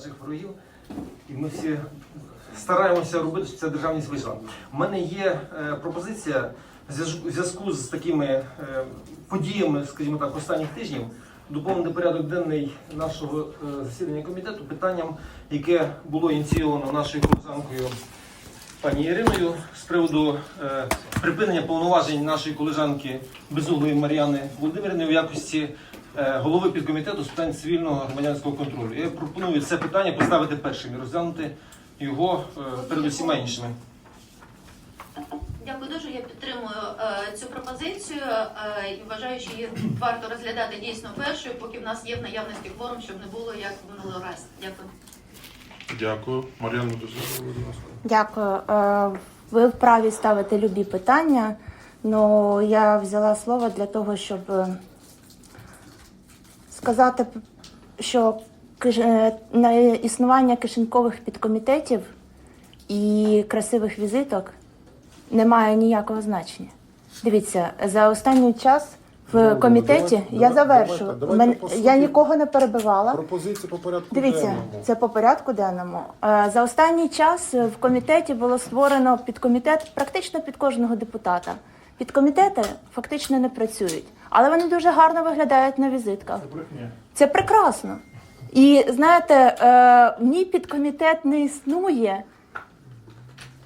наших ворогів, і ми всі стараємося робити, щоб ця державність вийшла. У мене є е, пропозиція в зв'язку з такими е, подіями, скажімо так, останніх тижнів, доповнити порядок денний нашого е, засідання комітету питанням, яке було ініційовано нашою колежанкою пані Іриною з приводу е, припинення повноважень нашої колежанки Безуглої Мар'яни Володимирівни в якості голови підкомітету з питань цивільного громадянського контролю. Я пропоную це питання поставити першим і розглянути його е, перед усіма іншими. Дякую дуже. Я підтримую е, цю пропозицію е, і вважаю, що її варто розглядати дійсно першою, поки в нас є в наявності кворум, щоб не було як в минулий раз. Дякую. Дякую. Мар'яна Дозорова, будь ласка. Дякую. Е, Ви вправі ставити любі питання. Ну я взяла слово для того, щоб е, сказати, що е, на існування кишенькових підкомітетів і красивих візиток немає ніякого значення. Дивіться, за останній час в комітеті я завершу. Я нікого не перебивала. Пропозиції по порядку Дивіться, денному. це по порядку денному. Е, За останній час в комітеті було створено підкомітет практично під кожного депутата. Підкомітети фактично не працюють, але вони дуже гарно виглядають на візитках. Це прекрасно. І знаєте, е, мій підкомітет не існує,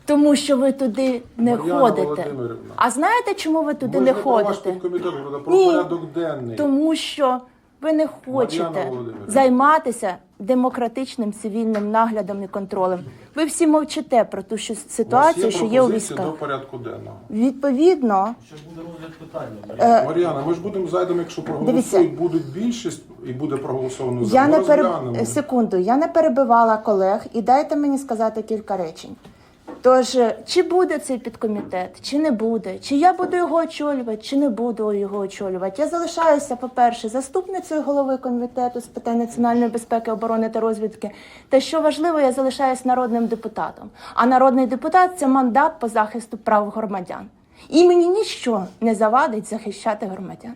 тому що ви туди не Мар'яна ходите. Володимирівна, А знаєте, чому ви туди Ми не ж про ваш ходите? підкомітет, про Ні. порядок денний. Тому що ви не хочете займатися демократичним цивільним наглядом і контролем. Ви всі мовчите про ту що- ситуацію, що є у військах. до порядку денного. Відповідно, Ще буде розгляд питання. Е, Мар'яна, ми ж будемо зайдемо, якщо проголосують, будуть більшість і буде проголосовано за я не переб... секунду, я не перебивала колег і дайте мені сказати кілька речень. Тож, чи буде цей підкомітет, чи не буде, чи я буду його очолювати, чи не буду його очолювати. Я залишаюся, по-перше, заступницею голови комітету з питань національної безпеки, оборони та розвідки. Та що важливо, я залишаюсь народним депутатом. А народний депутат це мандат по захисту прав громадян. І мені ніщо не завадить захищати громадян.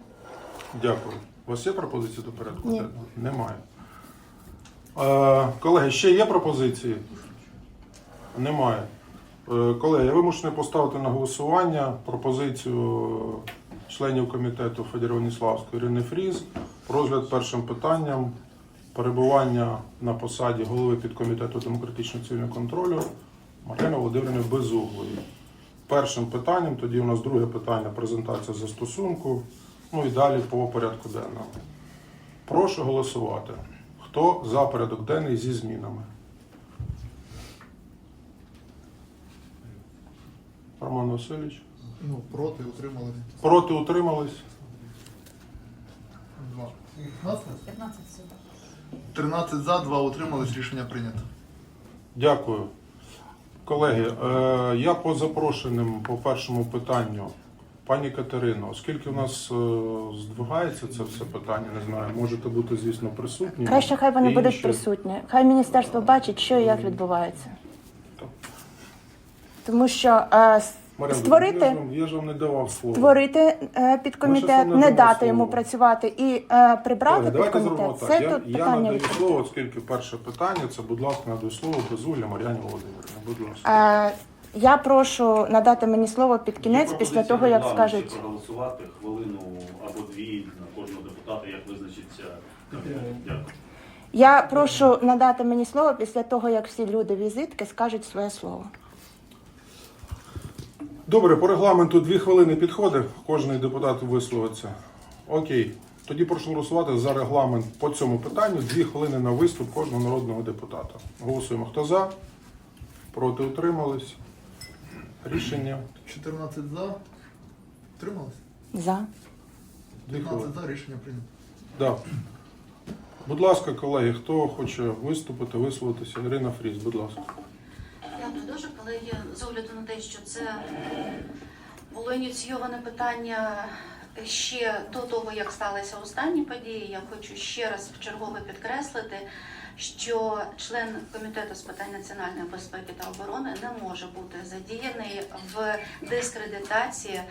Дякую. У вас є пропозиції до порядку Ні. Немає. Е, колеги, ще є пропозиції? Немає. Е, колеги, я вимушений поставити на голосування пропозицію членів комітету Федір-Веніславської Ірини Фріз розгляд першим питанням перебування на посаді голови підкомітету демократичного цивільного контролю Мар'яни Володимирівни Безуглої. Першим питанням, тоді у нас друге питання презентація застосунку. Ну і далі по порядку денному. Прошу голосувати. Хто за порядок денний зі змінами? Роман Васильович. Ну, проти, утримали. Проти утримались? Два. 15? 13 за, 2 утримались, рішення прийнято. Дякую. Колеги, е, я по запрошеним по першому питанню. Пані Катерино, оскільки у нас е, здвигається це все питання, не знаю, можете бути, звісно, присутні. Краще хай вони будуть присутні. Хай міністерство бачить, що і як відбувається. Тому що е, Мар'яна, створити, Я ж, вам, я ж вам не давав слово. створити е, підкомітет, сам не не дамо дати слово. йому працювати і е, прибрати Колеги, давайте зробимо підкомітет. так. Це Я, тут я питання надаю відкрите. слово, оскільки перше питання це, будь ласка, надаю слово Безугля Мар'яні Володимирівні. Будь ласка. Е, я прошу надати мені слово під кінець Є після того, як скажуть. проголосувати хвилину або дві на кожного депутата, як визначиться. Дякую. Я прошу надати мені слово після того, як всі люди візитки скажуть своє слово. Добре, по регламенту дві хвилини підходить, кожний депутат висловиться. Окей. Тоді прошу голосувати за регламент по цьому питанню. Дві хвилини на виступ кожного народного депутата. Голосуємо. Хто за? Проти утримались. Рішення. 14 за. Утримались? За. Дві 15 хвилини. за, рішення прийнято. Да. Будь ласка, колеги, хто хоче виступити, висловитися? Ірина Фріз, будь ласка. Дякую є. З огляду на те, що це було ініційоване питання ще до того, як сталися останні події, я хочу ще раз в чергове підкреслити, що член комітету з питань національної безпеки та оборони не може бути задіяний в дискредитації е,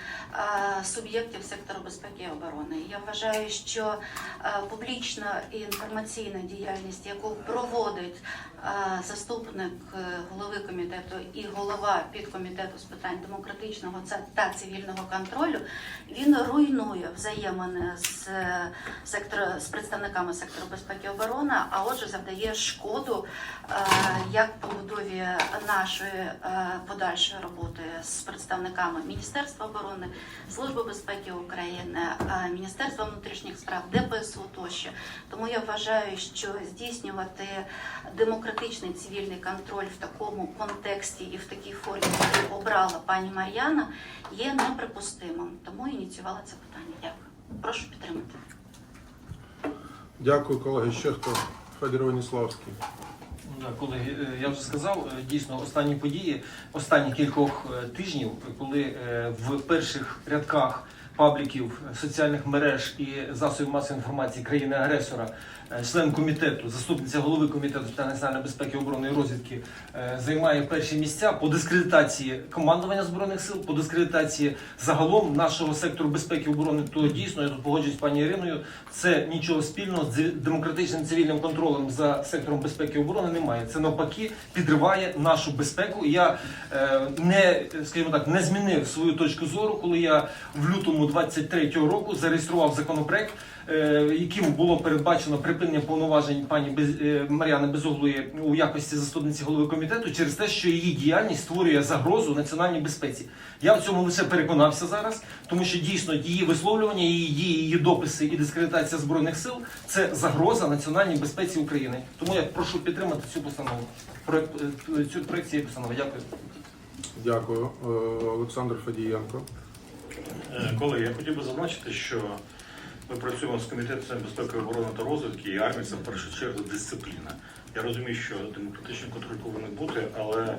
суб'єктів сектору безпеки і оборони. Я вважаю, що е, публічна і інформаційна діяльність, яку проводить е, заступник голови комітету і голова підкомітету з питань демократичного та цивільного контролю, він руйнує взаємини з сектора з представниками сектору безпеки і оборони, а отже, завдає шкоду е, як побудові нашої е, подальшої роботи з представниками Міністерства оборони, Служби безпеки України, е, Міністерства внутрішніх справ, ДПСУ тощо. Тому я вважаю, що здійснювати демократичний цивільний контроль в такому контексті і в такій формі, яку обрала пані Мар'яна, є неприпустимим. Тому ініціювала це питання. Дякую. Прошу підтримати. Дякую, колеги. Ще хто? Федір Веніславський. Ну, Колеги, е, я вже сказав, е, дійсно останні події останніх кількох е, тижнів, коли в перших рядках пабліків соціальних мереж і засобів масової інформації країни-агресора, е, член комітету, заступниця голови комітету питань національної безпеки, оборони і розвідки е, займає перші місця по дискредитації командування збройних сил, по дискредитації загалом нашого сектору безпеки і оборони, то дійсно я тут погоджуюсь з пані Іриною. Це нічого спільного з демократичним цивільним контролем за сектором безпеки і оборони немає. Це навпаки підриває нашу безпеку. Я е, не скажімо так не змінив свою точку зору, коли я в лютому 23-го року зареєстрував законопроект, е, яким було передбачено припинення повноважень пані е, Мар'яни Безуглої у якості заступниці голови комітету через те, що її діяльність створює загрозу національній безпеці. Я в цьому лише переконався зараз, тому що дійсно її висловлювання, її дії, її дописи і дискредитація збройних сил це загроза національній безпеці України. Тому я прошу підтримати цю постанову. Проект е, цю проект цієї постанови. Дякую. Дякую. Олександр Федієнко. Е, Колеги, я хотів би зазначити, що ми працюємо з комітетом безпеки оборони та розвідки, і армія це в першу чергу дисципліна. Я розумію, що демократичний контроль повинен бути, але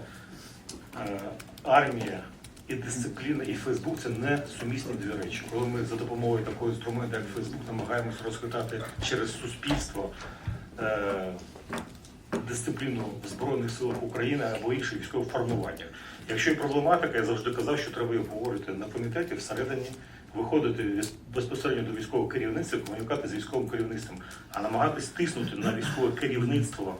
е, армія і дисципліна, і Фейсбук це не сумісні дві речі. Коли ми за допомогою такого інструменту, як Фейсбук, намагаємося розхитати через суспільство. Е, Дисципліну в Збройних силах України або інших військових формуваннях. Якщо є проблематика, я завжди казав, що треба її обговорити на комітеті всередині, виходити безпосередньо до військового керівництва, комунікувати з військовим керівництвом, а намагатись тиснути на військове керівництво.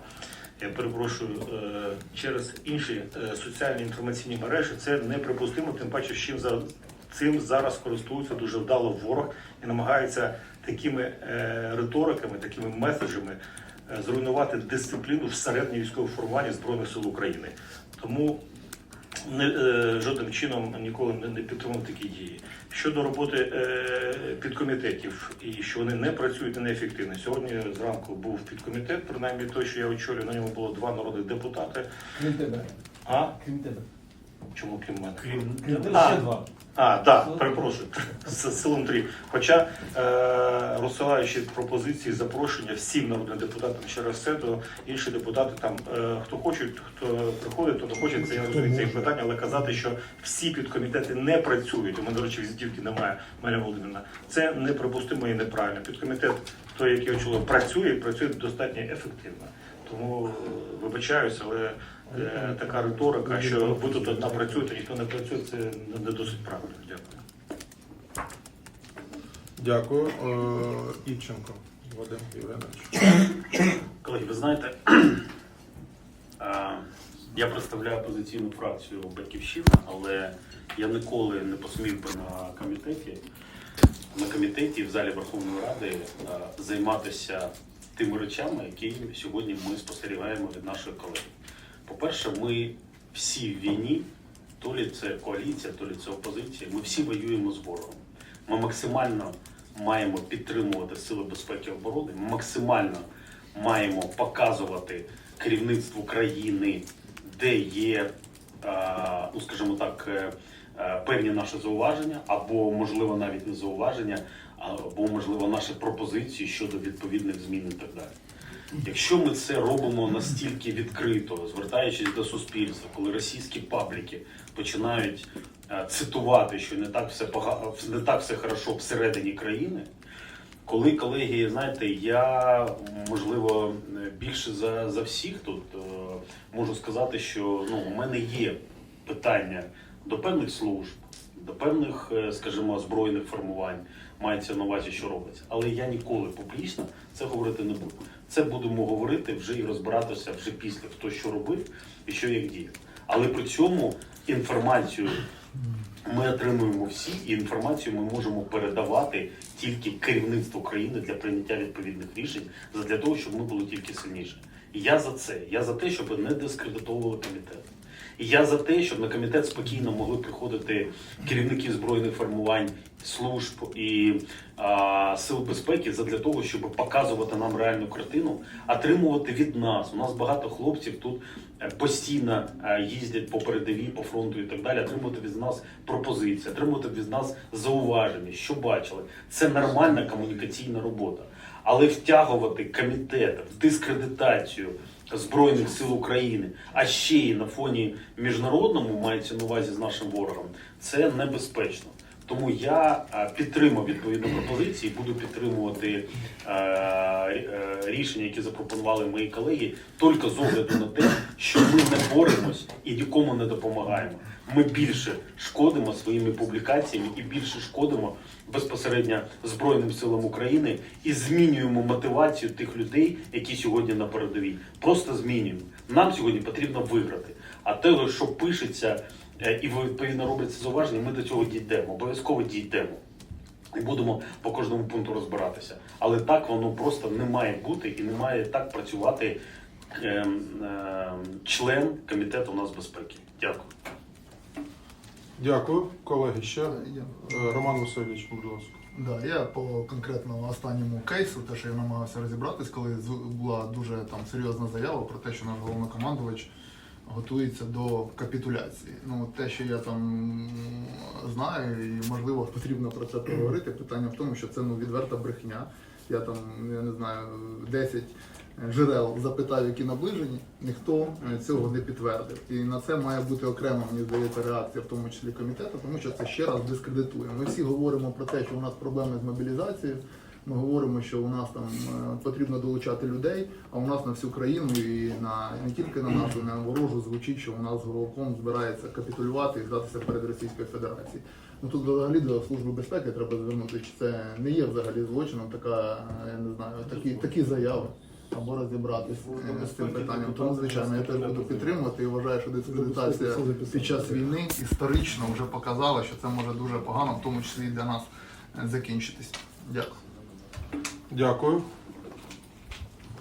Я перепрошую е, через інші е, соціальні інформаційні мережі. Це неприпустимо, тим паче, з чим цим зараз користується дуже вдало ворог і намагається такими е, риториками, такими меседжами зруйнувати дисципліну всередині військового формування Збройних сил України. Тому не, е, жодним чином ніколи не, не підтримав такі дії. Щодо роботи е, підкомітетів і що вони не працюють і неефективно. Сьогодні зранку був підкомітет, принаймні той, що я очолюю, на ньому було два народних депутати. Крім тебе. А Крім тебе. Чому крім мене? Крім А. ще два. А, так, перепрошую, з силом три. Хоча е, розсилаючи пропозиції, запрошення всім народним депутатам через все, то інші депутати там, е, хто хочуть, хто приходить, хто не хоче, це я розумію це їх питання, але казати, що всі підкомітети не працюють, у мене, до речі, візитівки немає, Марія Володимирівна, це неприпустимо і неправильно. Підкомітет, той, який очолив, працює, і працює достатньо ефективно. Тому е, вибачаюсь, але е, така риторика, що ви тут одна працюєте, ніхто не працює, це не- досить правильно. Дякую. Дякую. Е, Івченко Вадим Євгенович. Колеги, ви знаєте, я представляю опозиційну фракцію Батьківщина, але я ніколи не посмів би на комітеті, на комітеті в залі Верховної Ради займатися тими речами, які сьогодні ми спостерігаємо від нашої колеги. По-перше, ми всі в війні, то лі це коаліція, то лі це опозиція, ми всі воюємо з ворогом. Ми максимально маємо підтримувати сили безпеки і оборони, ми максимально маємо показувати керівництву країни, де є, е, ну скажімо так, е, е, певні наші зауваження, або можливо навіть не зауваження, або можливо наші пропозиції щодо відповідних змін і так далі. Якщо ми це робимо настільки відкрито, звертаючись до суспільства, коли російські пабліки починають е, цитувати, що не так все пога... не так все хорошо всередині країни, Коли колеги, знаєте, я можливо більше за, за всіх тут е, можу сказати, що ну, у мене є питання до певних служб, до певних, е, скажімо, збройних формувань, мається на увазі, що робиться. Але я ніколи публічно це говорити не буду. Це будемо говорити вже і розбиратися вже після хто що робив і що як діяв. Але при цьому інформацію ми отримуємо всі, і інформацію ми можемо передавати тільки керівництву країни для прийняття відповідних рішень, для того, щоб ми були тільки сильніші. Я за це. Я за те, щоб не дискредитовували комітет. Я за те, щоб на комітет спокійно могли приходити керівники збройних формувань, служб і а, сил безпеки для того, щоб показувати нам реальну картину, отримувати від нас. У нас багато хлопців тут е, постійно е, їздять по передовій, по фронту і так далі. Отримувати від нас пропозиції, отримувати від нас зауваження, що бачили. Це нормальна комунікаційна робота. Але втягувати комітет в дискредитацію Збройних сил України, а ще й на фоні міжнародному мається на увазі з нашим ворогом, це небезпечно. Тому я е, підтримав відповідну пропозицію, буду підтримувати е, е, рішення, які запропонували мої колеги, тільки з огляду на те, що ми не боремось і нікому не допомагаємо. Ми більше шкодимо своїми публікаціями і більше шкодимо безпосередньо Збройним силам України і змінюємо мотивацію тих людей, які сьогодні на передовій. Просто змінюємо. Нам сьогодні потрібно виграти. А те, що пишеться і відповідно робиться зауваження, ми до цього дійдемо. Обов'язково дійдемо. І будемо по кожному пункту розбиратися. Але так воно просто не має бути і не має так працювати ем, ем, член комітету нацбезпеки. Дякую. Дякую, колеги. Ще Я- Е, Роман Васильович, будь ласка. Да, я по конкретно останньому кейсу, те, що я намагався розібратись, коли з- була дуже там серйозна заява про те, що наш головнокомандувач готується до капітуляції. Ну, те, що я там знаю, і можливо потрібно про це поговорити. Питання в тому, що це ну відверта брехня. Я там, я не знаю, 10 джерел запитав, які наближені, ніхто е, цього не підтвердив. І на це має бути окрема, мені здається, реакція, в тому числі комітету, тому що це ще раз дискредитує. Ми всі говоримо про те, що у нас проблеми з мобілізацією. Ми говоримо, що у нас там е, потрібно долучати людей, а у нас на всю країну і на не тільки на нашу, на ворожу звучить, що у нас головком збирається капітулювати і здатися перед Російською Федерацією. Ну тут взагалі до служби безпеки треба звернути, чи це не є взагалі злочином, така е, я не знаю, такі, такі заяви. Або розібратися е, з цим питанням. Тому, звичайно, я теж буду підтримувати і вважаю, що дискредитація під час війни історично вже показала, що це може дуже погано, в тому числі і для нас закінчитись. Дякую. Дякую.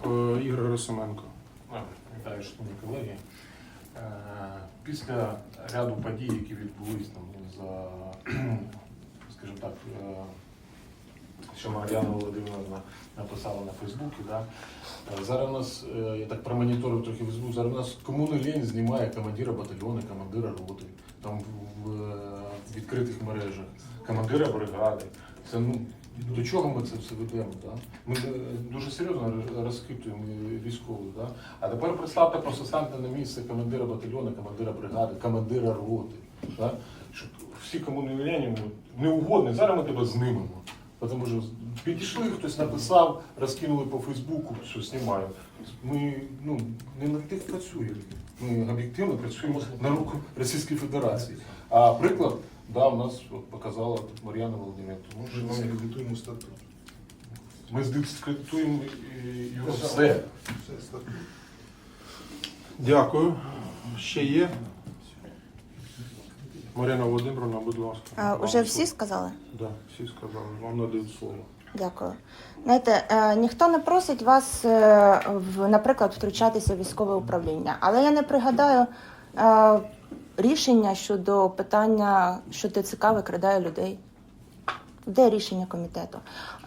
Е, Ігор Герасименко. Вітаю, шановні колеги. Е, Після ряду подій, які відбулись там за, скажімо так, е, що Мар'яна Володимировна написала на Фейсбуці, да? зараз у нас, я так промоніторив трохи Фейсбук, зараз у нас комуни Лень знімає командира батальйону, командира роти, там в, в відкритих мережах, командира бригади. Це ну до чого ми це все ведемо? Да? Ми е, дуже серйозно роз- розхитуємо військових. Да? А тепер представте, просто станьте на місце командира батальйону, командира бригади, командира роти. Да? Щоб всі комунальні неугодні, зараз ми тебе знимемо. Тому що підійшли, хтось написав, розкинули по Фейсбуку, що знімаю. Ми ну, не на тих працюємо. Ми об'єктивно працюємо на руку Російської Федерації. А приклад, да, у нас от показала тут Мар'яна Володимирівна. Тому що ми дискредитуємо статут. ми здискредитуємо і- його все. Дякую. Ще є? Марина Володимировна, будь ласка. А, Вам уже всі слово. сказали? Да, всі сказали. Вам надають слово. Дякую. Знаєте, е, ніхто не просить вас, е, в, наприклад, втручатися в військове управління, але я не пригадаю е, рішення щодо питання, що ТЦК викрадає людей. Де рішення комітету?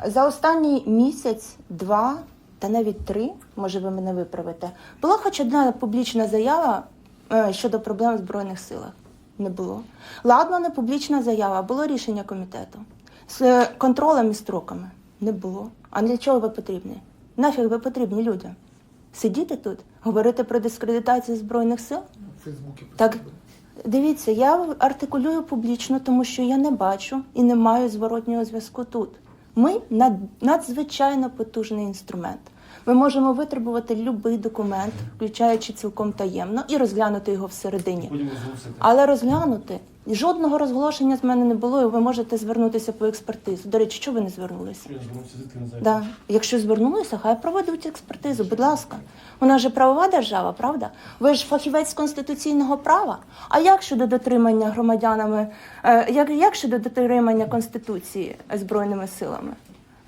За останній місяць, два та навіть три, може ви мене виправите, була хоч одна публічна заява е, щодо проблем в Збройних силах. Не було. Ладно, не публічна заява, було рішення комітету. З е, контролем і строками. Не було. А для чого ви потрібні? Нафіг ви потрібні людям? Сидіти тут, говорити про дискредитацію Збройних сил? В Фейсбуці Так, дивіться, я артикулюю публічно, тому що я не бачу і не маю зворотнього зв'язку тут. Ми над- надзвичайно потужний інструмент. Ми можемо витребувати будь-який документ, включаючи цілком таємно, і розглянути його всередині. Але розглянути жодного розголошення з мене не було, і ви можете звернутися по експертизу. До речі, чого ви не звернулися? Я звернувся. Да. Якщо звернулися, хай проведуть експертизу, будь ласка. Вона ж правова держава, правда? Ви ж фахівець конституційного права. А як щодо дотримання громадянами, е, як, як щодо дотримання конституції збройними силами?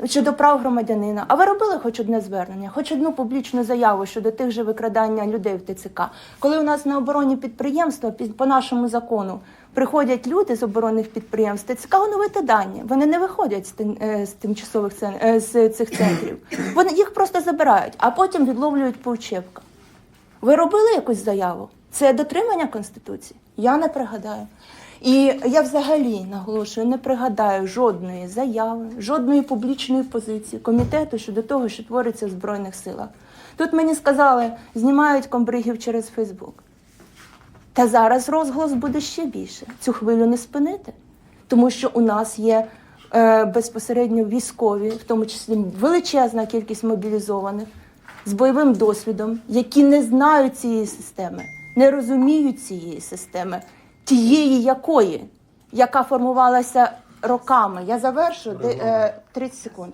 Щодо прав громадянина, а ви робили хоч одне звернення, хоч одну публічну заяву щодо тих же викрадання людей в ТЦК? Коли у нас на оборонні підприємства по нашому закону приходять люди з оборонних підприємств, ТЦК оновити дані. Вони не виходять з, е, з тимчасових е, з цих центрів. Вони їх просто забирають, а потім відловлюють по учебках. Ви робили якусь заяву? Це дотримання Конституції? Я не пригадаю. І я взагалі наголошую, не пригадаю жодної заяви, жодної публічної позиції комітету щодо того, що твориться в Збройних силах. Тут мені сказали, знімають комбригів через Фейсбук. Та зараз розголос буде ще більше. Цю хвилю не спинити, тому що у нас є е, безпосередньо військові, в тому числі величезна кількість мобілізованих з бойовим досвідом, які не знають цієї системи, не розуміють цієї системи, тієї якої, яка формувалася роками. Я завершу де, е, 30 секунд.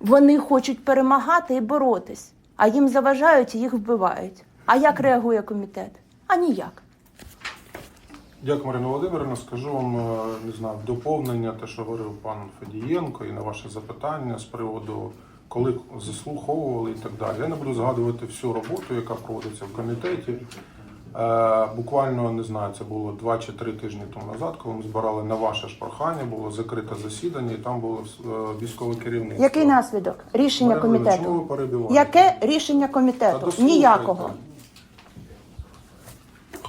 Вони хочуть перемагати і боротись, а їм заважають і їх вбивають. А як реагує комітет? А ніяк. Дякую, Марина Володимирівна. Скажу вам, е, не знаю, доповнення, те, що говорив пан Федієнко, і на ваше запитання з приводу, коли заслуховували і так далі. Я не буду згадувати всю роботу, яка проводиться в комітеті. Е, буквально не знаю, це було два чи три тижні тому назад, коли ми збирали на ваше ж прохання, було закрите засідання, і там було е, військове керівництво. Який наслідок? Рішення Марина Володимирівна, чому комітету. ви перебиваєте? Яке рішення комітету? Ніякого.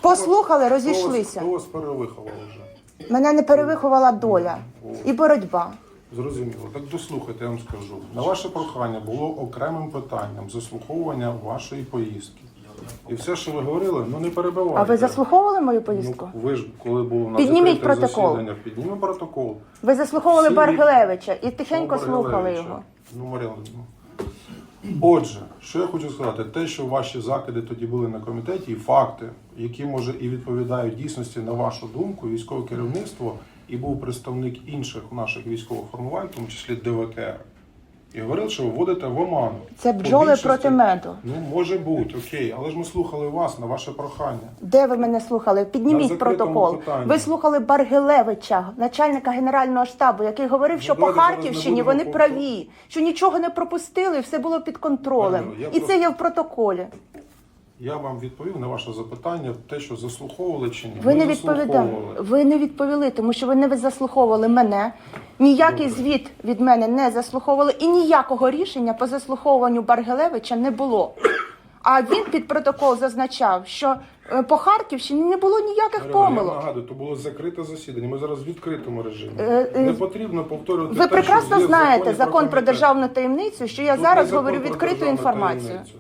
Послухали, розійшлися. Хто вас перевиховав вже? Мене не перевиховала доля і боротьба. Зрозуміло. Так дослухайте, я вам скажу. На ваше прохання було окремим питанням заслуховування вашої поїздки. І все, що ви говорили, ну не перебивайте. А ви заслуховували мою поїздку? Ну, ви ж коли було на Підніміть протокол. засідання, піднімемо протокол. Ви заслуховували Всі- Баргилевича і тихенько слухали Баргилевича. його. Ну, Мар'яна, ну. Отже, що я хочу сказати, те, що ваші закиди тоді були на комітеті, і факти, які може і відповідають дійсності на вашу думку, військове керівництво і був представник інших наших військових формувань, в тому числі ДВКР, і говорили, що ви вводите в оману. Це бджоли Побільшості- проти меду. Ну, може бути, окей, але ж ми слухали вас на ваше прохання. Де ви мене слухали? На Підніміть закритому протокол. питанні. Ви слухали Баргилевича, начальника генерального штабу, який говорив, що по давайте зараз не Харківщині будемо вони повтор- праві, що нічого не пропустили, все було під контролем. Я І про- це є в протоколі. Я вам відповів на ваше запитання, те, що заслуховували чи ні. Ви не відповідали. заслуховували. Ви не відповіли, тому що ви не заслуховували мене. Ніякий Добре. звіт від мене не заслуховували, і ніякого рішення по заслуховуванню Баргелевича не було. А він під протокол зазначав, що е, по Харківщині не було ніяких Марина, Я помилок. нагадую, то було закрите засідання. Ми зараз в відкритому режимі. Е, е, не потрібно повторювати. Ви те, прекрасно що є в знаєте законі закон про комітет. державну таємницю, що я Тут зараз є закон говорю про відкриту державну інформацію. таємницю.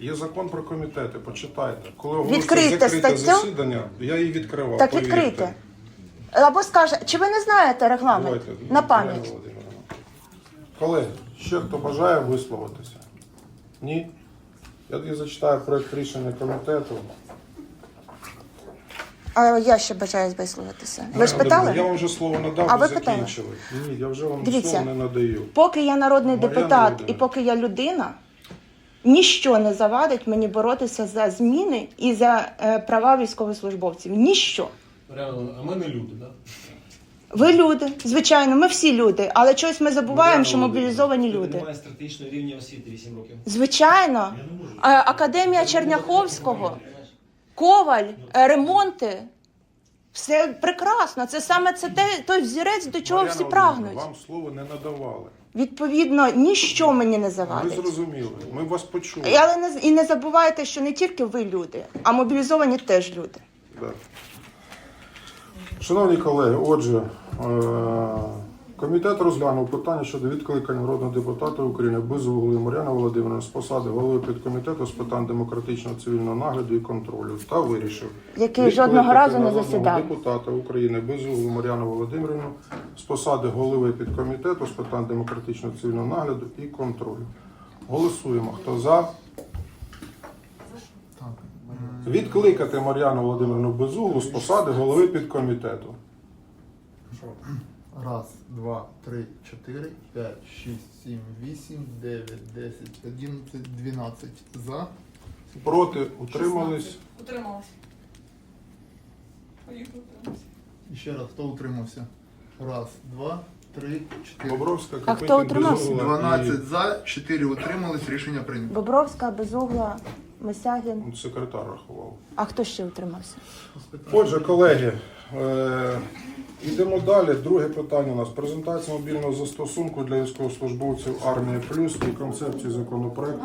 Є закон про комітети, почитайте. Коли Відкрийте закрите статтю. засідання, я її відкривав. Так повірте. відкрийте. Або скаже, чи ви не знаєте регламент Давайте, на пам'ять? Володимирівна. Колеги, ще хто бажає висловитися? Ні? Я тоді зачитаю проект рішення комітету. А я ще бажаю висловитися. Ви ж питали? Я вам вже слово надав, А ви ви питали? закінчили. Ні, я вже вам Дивіться. слово не надаю. Поки я народний Мар'яна депутат і Володимирівна. поки я людина, ніщо не завадить мені боротися за зміни і за е, права військовослужбовців. Ніщо. Реально, а ми не люди, так? Ви люди, звичайно, ми всі люди, але чогось ми забуваємо, Мар'яна що мобілізовані люди. Немає стратегічного рівня освіти 8 років. Звичайно, Е, Академія Черняховського, Коваль, е, ремонти. Все прекрасно. Це саме це те, той взірець, до чого Мар'яна всі Володимирівна, прагнуть. Вам слово не надавали. Відповідно, ніщо мені не завадить. завадить. зрозуміли. Ми вас почули. Але не і не забувайте, що не тільки ви люди, а мобілізовані теж люди. Так. Шановні колеги, отже, е, Комітет розглянув питання щодо відкликання народного депутата України Безуглої Мар'яни Володимирівни з посади голови підкомітету з питань демократичного цивільного нагляду і контролю та вирішив Який жодного разу не засідав. депутата України Безуглу Мар'яну Володимирівну з посади голови підкомітету з питань демократичного цивільного нагляду і контролю. Голосуємо. Хто за? Відкликати Мар'яну Володимирівну Безуглу з посади голови підкомітету. Раз, два, три, чотири, п'ять, шість, сім, вісім, дев'ять, десять, одинадцять, дванадцять за. Проти утримались. Утрималась. Поїхали, утрималась. І ще раз, хто утримався? Раз, два, три, чотири. Бобровська, А хто Копитін, утримався? Безугла і- 12 за, 4 утримались, рішення прийнято. Бобровська, Безугла, Мисягін. Секретар рахував. А хто ще утримався? Отже, колеги, е, йдемо далі. Друге питання у нас презентація мобільного застосунку для військовослужбовців армії плюс і концепції законопроекту.